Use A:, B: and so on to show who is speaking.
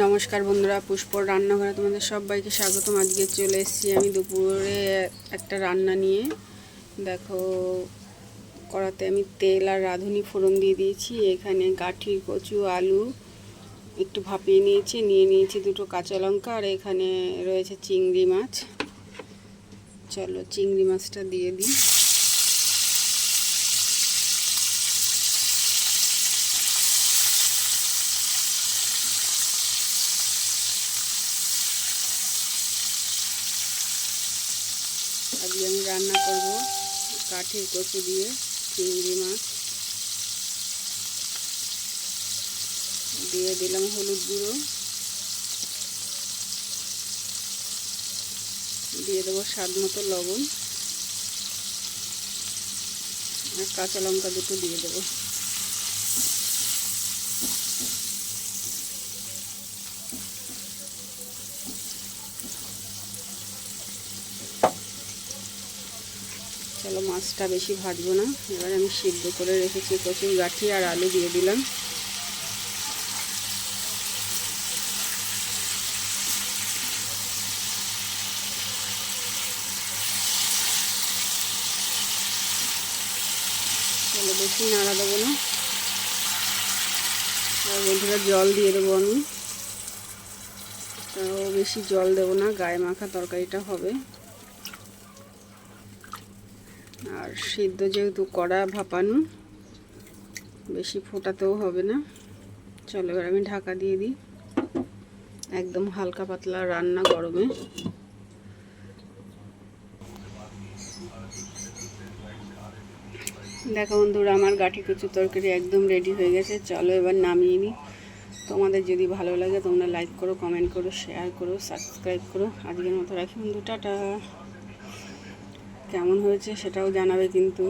A: নমস্কার বন্ধুরা, পুষ্পর রান্নাঘরে তোমাদের সবাইকে স্বাগতম। আজকে চলে এসেছি আমি দুপুরে একটা রান্না নিয়ে। দেখো, কড়াতে আমি তেল আর রাঁধুনি ফোড়ন দিয়ে দিয়েছি। এখানে গাঠির কচু, আলু একটু ভাপিয়ে নিয়েছি, নিয়ে নিয়েছি দুটো কাঁচা লঙ্কা আর এখানে রয়েছে চিংড়ি মাছ। চলো চিংড়ি মাছটা দিয়ে দিই। আজকে আমি রান্না করব কাঠের কচু দিয়ে চিংড়ি মাছ। দিয়ে দিলাম হলুদ গুঁড়ো। দিয়ে দেবো স্বাদ মতো লবণ। আর কাঁচা লঙ্কা দুটো দিয়ে দেবো। চলো মাছটা বেশি ভাজবো না। এবার আমি সিদ্ধ করে রেখেছি কচুর গাঠি আর আলু দিয়ে দিলাম। চলো বেশি নাড়া দেবো না। আর বন্ধুরা জল দিয়ে দেবো আমি। তাও বেশি জল দেবো না, গায়ে মাখা তরকারিটা হবে। আর সিদ্ধ যেহেতু কড়া ভাপানো, বেশি ফোটাতেও হবে না। চলো এবার আমি ঢাকা দিয়ে দিই। একদম হালকা পাতলা রান্না গরমে। দেখো বন্ধুরা, আমার গাঠি কচু তরকারি একদম রেডি হয়ে গেছে। চলো এবার নামিয়ে নিই। তোমাদের যদি ভালো লাগে তোমরা লাইক করো কমেন্ট করো শেয়ার করো সাবস্ক্রাইব করো। আজকের মতো রাখি বন্ধু, টাটা। কেমন হয়েছে সেটাও জানাবে কিন্তু।